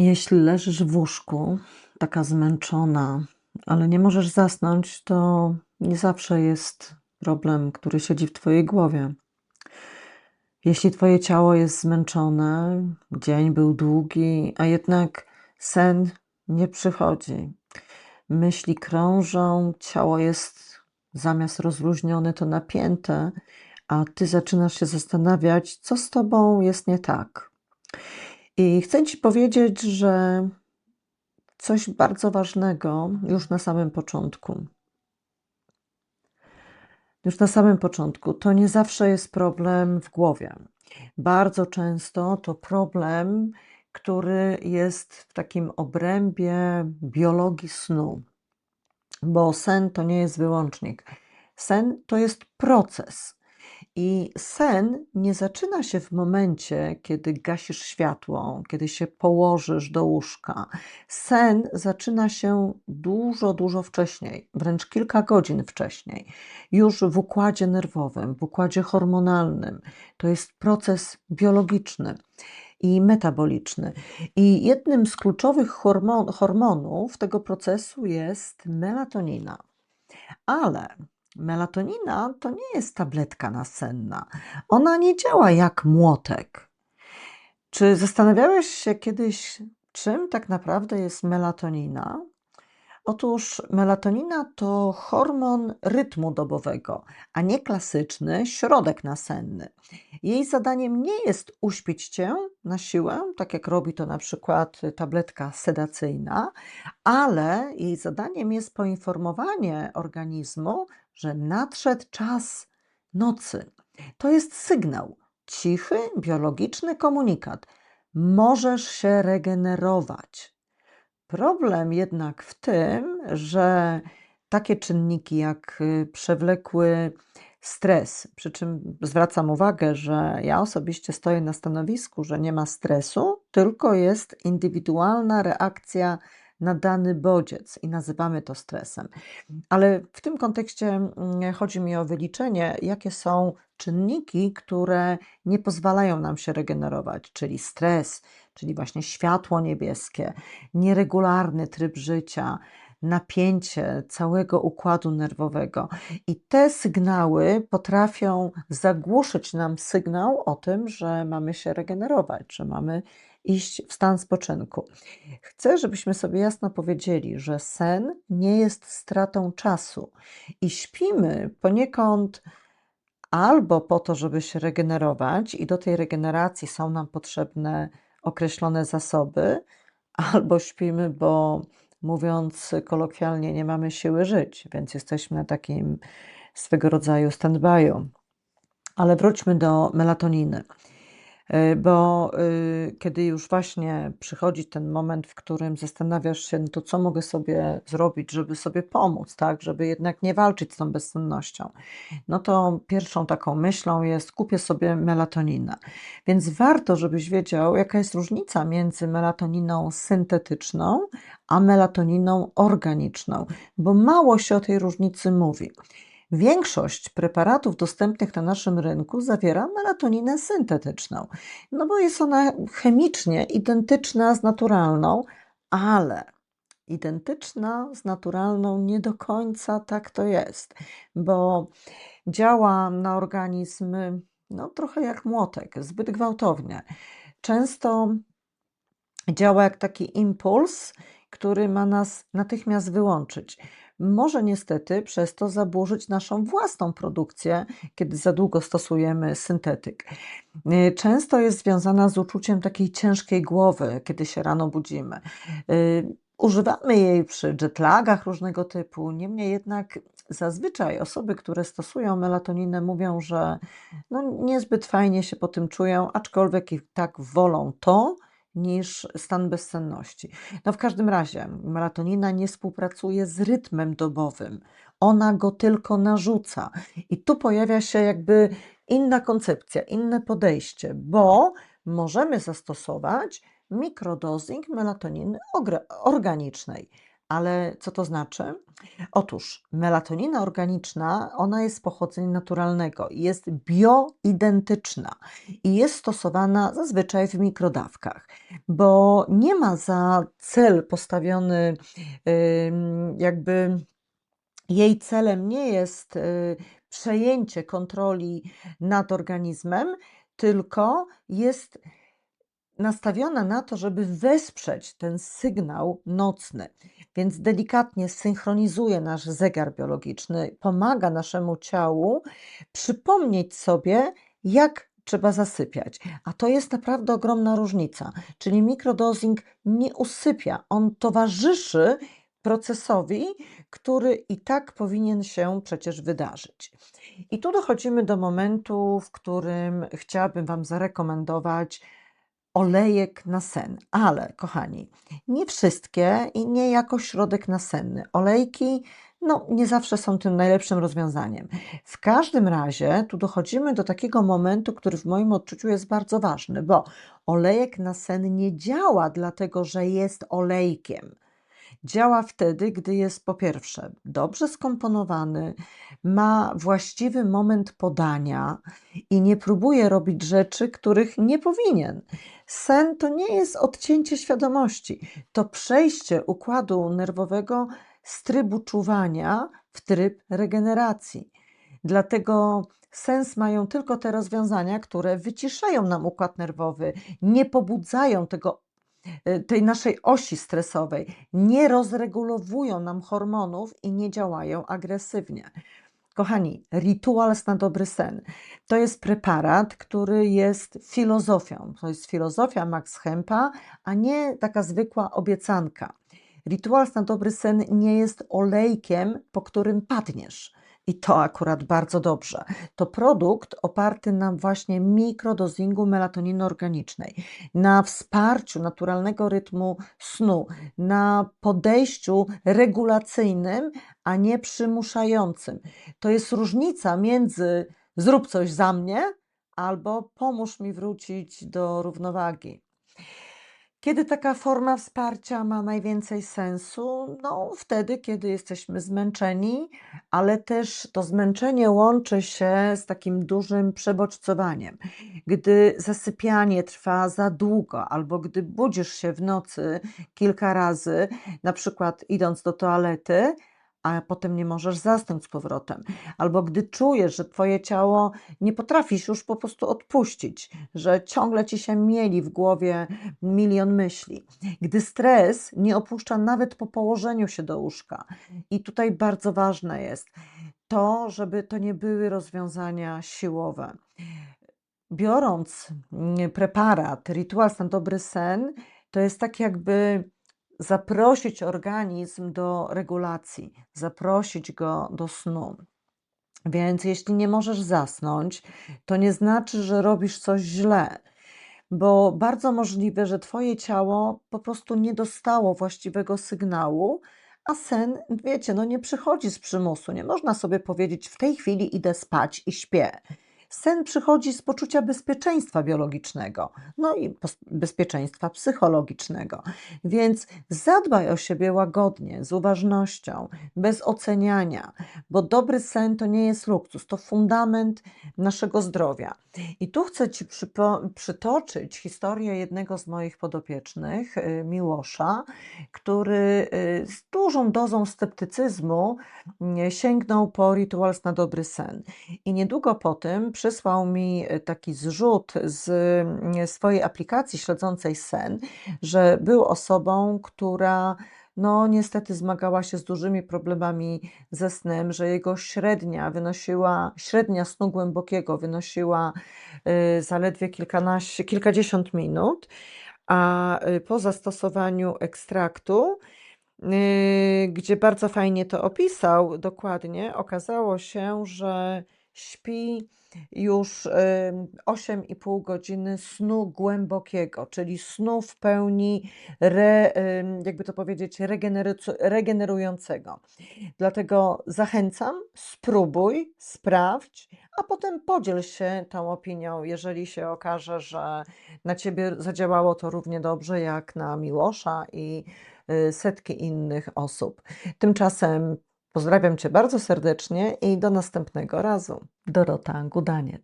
Jeśli leżysz w łóżku, taka zmęczona, ale nie możesz zasnąć, to nie zawsze jest problem, który siedzi w twojej głowie. Jeśli twoje ciało jest zmęczone, dzień był długi, a jednak sen nie przychodzi, myśli krążą, ciało jest zamiast rozluźnione, to napięte, a ty zaczynasz się zastanawiać, co z tobą jest nie tak. I chcę ci powiedzieć, że coś bardzo ważnego już na samym początku. Już na samym początku to nie zawsze jest problem w głowie. Bardzo często to problem, który jest w takim obrębie biologii snu, bo sen to nie jest wyłącznik. Sen to jest proces. I sen nie zaczyna się w momencie, kiedy gasisz światło, kiedy się położysz do łóżka. Sen zaczyna się dużo, dużo wcześniej, wręcz kilka godzin wcześniej, już w układzie nerwowym, w układzie hormonalnym. To jest proces biologiczny i metaboliczny. I jednym z kluczowych hormon, hormonów tego procesu jest melatonina. Ale Melatonina to nie jest tabletka nasenna. Ona nie działa jak młotek. Czy zastanawiałeś się kiedyś, czym tak naprawdę jest melatonina? Otóż melatonina to hormon rytmu dobowego, a nie klasyczny środek nasenny. Jej zadaniem nie jest uśpić cię na siłę, tak jak robi to na przykład tabletka sedacyjna, ale jej zadaniem jest poinformowanie organizmu, że nadszedł czas nocy. To jest sygnał, cichy, biologiczny komunikat. Możesz się regenerować. Problem jednak w tym, że takie czynniki jak y, przewlekły stres, przy czym zwracam uwagę, że ja osobiście stoję na stanowisku, że nie ma stresu, tylko jest indywidualna reakcja na dany bodziec i nazywamy to stresem. Ale w tym kontekście mm, chodzi mi o wyliczenie, jakie są czynniki, które nie pozwalają nam się regenerować, czyli stres, czyli właśnie światło niebieskie, nieregularny tryb życia, napięcie całego układu nerwowego. I te sygnały potrafią zagłuszyć nam sygnał o tym, że mamy się regenerować, że mamy iść w stan spoczynku. Chcę, żebyśmy sobie jasno powiedzieli, że sen nie jest stratą czasu i śpimy poniekąd albo po to, żeby się regenerować, i do tej regeneracji są nam potrzebne określone zasoby, albo śpimy, bo mówiąc kolokwialnie, nie mamy siły żyć, więc jesteśmy na takim swego rodzaju stand-by'u. Ale wróćmy do melatoniny. E, bo y, kiedy już właśnie przychodzi ten moment, w którym zastanawiasz się, no to co mogę sobie zrobić, żeby sobie pomóc, tak, żeby jednak nie walczyć z tą bezsennością, no to pierwszą taką myślą jest kupię sobie melatoninę. Więc warto, żebyś wiedział, jaka jest różnica między melatoniną syntetyczną, a melatoniną organiczną, bo mało się o tej różnicy mówi. Większość preparatów dostępnych na naszym rynku zawiera melatoninę syntetyczną, no bo jest ona chemicznie identyczna z naturalną, ale identyczna z naturalną nie do końca tak to jest, bo działa na organizm no, trochę jak młotek, zbyt gwałtownie. Często działa jak taki impuls, który ma nas natychmiast wyłączyć może niestety przez to zaburzyć naszą własną produkcję, kiedy za długo stosujemy syntetyk. Y, często jest związana z uczuciem takiej ciężkiej głowy, kiedy się rano budzimy. Y, używamy jej przy jetlagach różnego typu, niemniej jednak zazwyczaj osoby, które stosują melatoninę, mówią, że no niezbyt fajnie się po tym czują, aczkolwiek i tak wolą to, niż stan bezsenności. No w każdym razie melatonina nie współpracuje z rytmem dobowym. Ona go tylko narzuca. I tu pojawia się jakby inna koncepcja, inne podejście, bo możemy zastosować mikrodosing melatoniny organicznej. Ale co to znaczy? Otóż melatonina organiczna, ona jest pochodzenia naturalnego, jest bioidentyczna i jest stosowana zazwyczaj w mikrodawkach, bo nie ma za cel postawiony, jakby jej celem nie jest y, przejęcie kontroli nad organizmem, tylko jest nastawiona na to, żeby wesprzeć ten sygnał nocny, więc delikatnie synchronizuje nasz zegar biologiczny, pomaga naszemu ciału przypomnieć sobie, jak trzeba zasypiać. A to jest naprawdę ogromna różnica. Czyli mikrodosing nie usypia, on towarzyszy procesowi, który i tak powinien się przecież wydarzyć. I tu dochodzimy do momentu, w którym chciałabym Wam zarekomendować olejek na sen. Ale, kochani, nie wszystkie i nie jako środek nasenny. Olejki no, nie zawsze są tym najlepszym rozwiązaniem. W każdym razie tu dochodzimy do takiego momentu, który w moim odczuciu jest bardzo ważny, bo olejek na sen nie działa dlatego, że jest olejkiem. Działa wtedy, gdy jest po pierwsze dobrze skomponowany, ma właściwy moment podania i nie próbuje robić rzeczy, których nie powinien. Sen to nie jest odcięcie świadomości, to przejście układu nerwowego z trybu czuwania w tryb regeneracji. Dlatego sens mają tylko te rozwiązania, które wyciszają nam układ nerwowy, nie pobudzają tego tej naszej osi stresowej, nie rozregulowują nam hormonów i nie działają agresywnie. Kochani, Rituals na dobry sen to jest preparat, który jest filozofią. To jest filozofia Max Hempa, a nie taka zwykła obiecanka. Rituals na dobry sen nie jest olejkiem, po którym padniesz. I to akurat bardzo dobrze. To produkt oparty na właśnie mikrodozingu melatoniny organicznej, na wsparciu naturalnego rytmu snu, na podejściu regulacyjnym, a nie przymuszającym. To jest różnica między zrób coś za mnie albo pomóż mi wrócić do równowagi. Kiedy taka forma wsparcia ma najwięcej sensu? No, wtedy, kiedy jesteśmy zmęczeni, ale też to zmęczenie łączy się z takim dużym przebodźcowaniem. Gdy zasypianie trwa za długo, albo gdy budzisz się w nocy kilka razy, na przykład idąc do toalety, a potem nie możesz zasnąć z powrotem. Albo gdy czujesz, że twoje ciało nie potrafisz już po prostu odpuścić, że ciągle ci się mieli w głowie milion myśli. Gdy stres nie opuszcza nawet po położeniu się do łóżka. I tutaj bardzo ważne jest to, żeby to nie były rozwiązania siłowe. Biorąc mm, preparat Rituals na dobry sen, to jest tak jakby zaprosić organizm do regulacji, zaprosić go do snu. Więc jeśli nie możesz zasnąć, to nie znaczy, że robisz coś źle, bo bardzo możliwe, że Twoje ciało po prostu nie dostało właściwego sygnału, a sen, wiecie, no nie przychodzi z przymusu. Nie można sobie powiedzieć, w tej chwili idę spać i śpię. Sen przychodzi z poczucia bezpieczeństwa biologicznego, no i bezpieczeństwa psychologicznego. Więc zadbaj o siebie łagodnie, z uważnością, bez oceniania, bo dobry sen to nie jest luksus, to fundament naszego zdrowia. I tu chcę Ci przytoczyć historię jednego z moich podopiecznych, y, Miłosza, który y, z dużą dozą sceptycyzmu y, sięgnął po Rituals na dobry sen. I niedługo po tym przysłał mi e, taki zrzut z mm, swojej aplikacji śledzącej sen, że był osobą, która no niestety zmagała się z dużymi problemami ze snem, że jego średnia wynosiła, średnia snu głębokiego wynosiła y, zaledwie kilkanaście, kilkadziesiąt minut, a y, po zastosowaniu ekstraktu, gdzie bardzo fajnie to opisał dokładnie, okazało się, że śpi już 8,5 godziny snu głębokiego, czyli snu w pełni, re, jakby to powiedzieć, regenerującego. Dlatego zachęcam, spróbuj, sprawdź, a potem podziel się tą opinią, jeżeli się okaże, że na ciebie zadziałało to równie dobrze jak na Miłosza i y, setki innych osób. Tymczasem Pozdrawiam Cię bardzo serdecznie i do następnego razu. Dorota Gudaniec.